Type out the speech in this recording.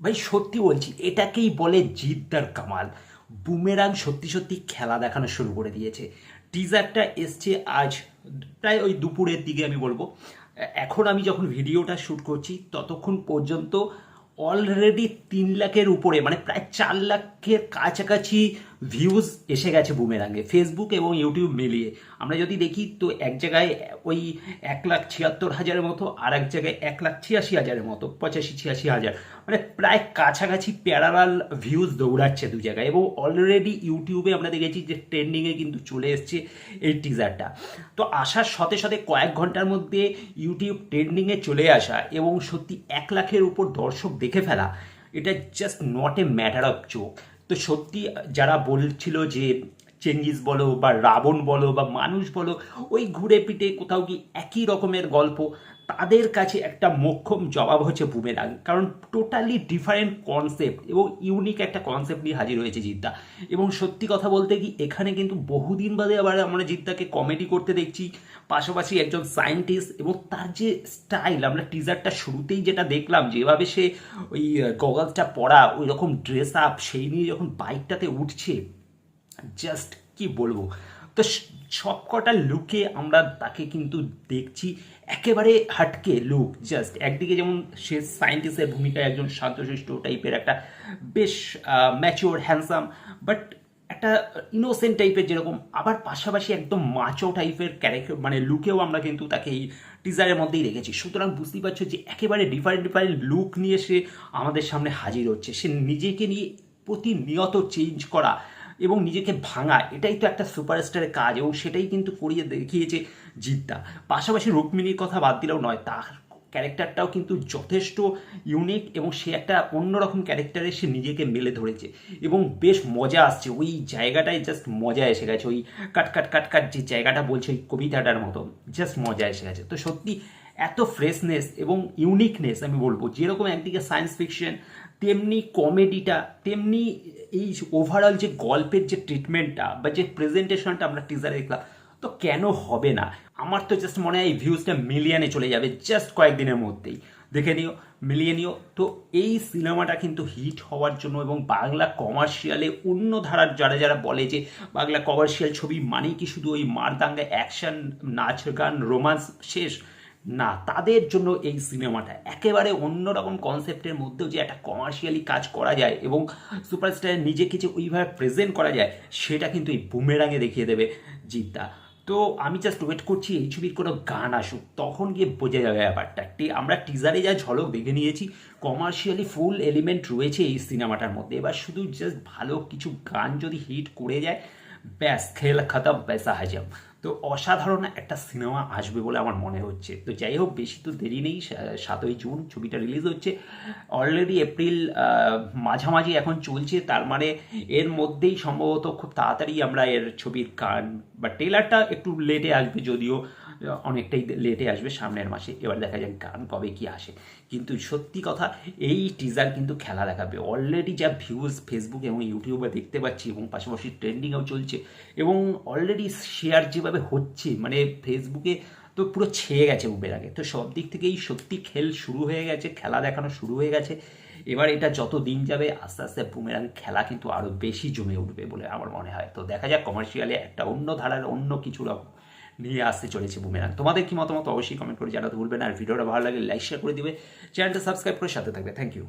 ভাই, সত্যি বলছি, এটাকেই বলে জিদ্দার কামাল। বুমেরাং সত্যি সত্যি খেলা দেখানো শুরু করে দিয়েছে। টিজারটা এসছে আজ, প্রায় ওই দুপুরের দিকে আমি বলব। এখন আমি যখন ভিডিওটা শ্যুট করছি, ততক্ষণ পর্যন্ত অলরেডি তিন লাখের উপরে মানে প্রায় চার লাখের কাছাকাছি ভিউজ এসে গেছে বুমেরাঙ্গে ফেসবুক এবং ইউটিউব মিলিয়ে। আমরা যদি দেখি, তো এক জায়গায় ওই এক লাখ ছিয়াত্তর হাজারের মতো, আর এক জায়গায় এক লাখ ছিয়াশি হাজারের মতো, পঁচাশি ছিয়াশি হাজার। মানে প্রায় কাছাকাছি প্যারালাল ভিউজ দৌড়াচ্ছে দু জায়গায় এবং অলরেডি ইউটিউবে আমরা দেখেছি যে ট্রেন্ডিংয়ে কিন্তু চলে এসছে এই টিজারটা তো আসার সাথে সাথে কয়েক ঘণ্টার মধ্যে ইউটিউব ট্রেন্ডিংয়ে চলে আসা এবং সত্যি এক লাখের উপর দর্শক দেখে ফেলা, এটা just not a matter of joke তো সত্যি যারা বলছিল যে চেঙ্গিস বলো বা রাবণ বলো বা মানুষ বলো, ওই ঘুরে পিটে কোথাও কি একই রকমের গল্প, তাদের কাছে একটা মোক্ষম জবাব হচ্ছে বুমেরাং। কারণ টোটালি ডিফারেন্ট কনসেপ্ট এবং ইউনিক একটা কনসেপ্ট নিয়ে হাজির হয়েছে জিদ্দা। এবং সত্যি কথা বলতে কি, এখানে কিন্তু বহুদিন বাদে আবার আমরা জিদ্দাকে কমেডি করতে দেখছি, পাশাপাশি একজন সায়েন্টিস্ট এবং তার যে স্টাইল আমরা টিজারটা শুরুতেই যেটা দেখলাম যেভাবে সে ওই গগলসটা পরা, ওই রকম ড্রেস আপ সেই নিয়ে যখন বাইকটাতে উঠছে জাস্ট কি বলব? তো সবকটা লুকে আমরা তাকে কিন্তু দেখছি। একেবারে হাটকে লুক জাস্ট একদিকে যেমন সে সায়েন্টিস্টের ভূমিকায় একজন শান্তশিষ্ট টাইপের একটা বেশ ম্যাচিওর হ্যান্ডসাম বাট একটা ইনোসেন্ট টাইপের যেরকম, আবার পাশাপাশি একদম মাচো টাইপের ক্যারেক্টার মানে লুকেও আমরা কিন্তু তাকে এই টিজারের মধ্যেই রেখেছি সুতরাং বুঝতেই পারছ যে একেবারে ডিফারেন্ট ডিফারেন্ট লুক নিয়ে সে আমাদের সামনে হাজির হচ্ছে। সে নিজেকে নিয়ে প্রতিনিয়ত চেঞ্জ করা এবং নিজেকে ভাঙা, এটাই তো একটা সুপারস্টারের কাজ এবং সেটাই কিন্তু করিয়ে দেখিয়েছে জিদ্দা পাশাপাশি রুক্মিণীর কথা বাদ দিলেও নয়, তার ক্যারেক্টারটাও কিন্তু যথেষ্ট ইউনিক এবং সে একটা অন্যরকম ক্যারেক্টারে সে নিজেকে মেলে ধরেছে এবং বেশ মজা আসছে। ওই জায়গাটায় জাস্ট মজা এসে গেছে, ওই কাট কাট কাট কাট যে জায়গাটা বলছে ওই কবিতাটার মতো জাস্ট মজা এসে গেছে। তো সত্যি এত ফ্রেশনেস এবং ইউনিকনেস আমি বলব। যেরকম একদিকে সায়েন্স ফিকশন তেমনি কমেডিটা তেমনি এই ওভারঅল যে গল্পের যে ট্রিটমেন্টটা বা যে প্রেজেন্টেশনটা আমরা টিজারে দেখলাম, তো কেন হবে না? আমার তো জাস্ট মনে হয় এই ভিউজটা মিলিয়নে চলে যাবে জাস্ট কয়েকদিনের মধ্যেই। দেখে নিও মিলিয়ে নিও। তো এই সিনেমাটা কিন্তু হিট হওয়ার জন্য এবং বাংলা কমার্শিয়ালে অন্য ধারার যারা যারা বলে যে বাংলা কমার্শিয়াল ছবি মানেই কি শুধু ওই মারদাঙ্গা অ্যাকশন নাচ, গান রোমান্স শেষ? না, তাদের জন্য এই সিনেমাটা একেবারে অন্যরকম কনসেপ্টের মধ্যেও যে একটা কমার্শিয়ালি কাজ করা যায় এবং সুপারস্টারের নিজেকে যে ওইভাবে প্রেজেন্ট করা যায়, সেটা কিন্তু এই বুমেরাঙে দেখিয়ে দেবে জিদ্দা তো আমি জাস্ট ওয়েট করছি এই ছবির কোনো গান আসুক, তখন গিয়ে বোঝা যাবে ব্যাপারটা। আমরা টিজারে যা ঝলক দেখে নিয়েছি কমার্শিয়ালি ফুল এলিমেন্ট রয়েছে এই সিনেমাটার মধ্যে। এবার শুধু জাস্ট ভালো কিছু গান যদি হিট করে যায় ব্যাস খেল খতম পেসা হাজম তো অসাধারণ একটা সিনেমা আসবে বলে আমার মনে হচ্ছে। তো যাই হোক, বেশি তো দেরি নেই সাতই জুন ছবিটা রিলিজ হচ্ছে। অলরেডি এপ্রিল মাঝামাঝি এখন চলছে, তার মানে এর মধ্যেই সম্ভবত খুব তাড়াতাড়ি আমরা এর ছবির গান বা ট্রেলারটা একটু লেটে আসবে যদিও। অনেকটাই লেটে আসবে, সামনের মাসে। এবার দেখা যাক গান কবে কি আসে। কিন্তু সত্যি কথা, এই টিজার কিন্তু খেলা দেখাবে। অলরেডি যা ভিউজ ফেসবুক এবং ইউটিউবে দেখতে পাচ্ছি এবং পাশাপাশি ট্রেন্ডিংও চলছে। এবং অলরেডি শেয়ার যেভাবে হচ্ছে মানে ফেসবুকে তো পুরো ছেয়ে গেছে উবের আগে। তো সব দিক থেকেই সত্যি খেল শুরু হয়ে গেছে, খেলা দেখানো শুরু হয়ে গেছে। এবার এটা যত দিন যাবে, আস্তে আস্তে বুমেরাং খেলা কিন্তু আরও বেশি জমে উঠবে বলে আমার মনে হয়। তো দেখা যাক কমার্শিয়ালে একটা অন্য ধারার অন্য কিছু রকম। নিয়ে আসতে চলেছে বুমেরাং। তোমাদের কি মতামত অবশ্যই কমেন্ট করে জানাতে ভুলবে না। আর ভিডিওটা ভালো লাগে লাইক শেয়ার করে দিবে। চ্যানেলটা সাবস্ক্রাইব করে সাথে থাকবে। Thank you